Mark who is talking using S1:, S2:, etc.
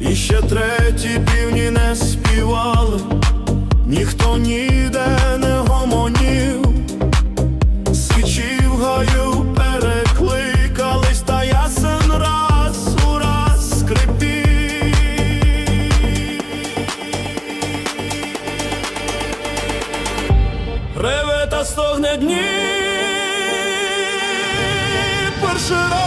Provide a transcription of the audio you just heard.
S1: І ще треті півні не співали, ніхто ніде не гомонів, Сичів гаю перекликались, та ясен раз у раз скрипів. Реве та стогне дні. Перший раз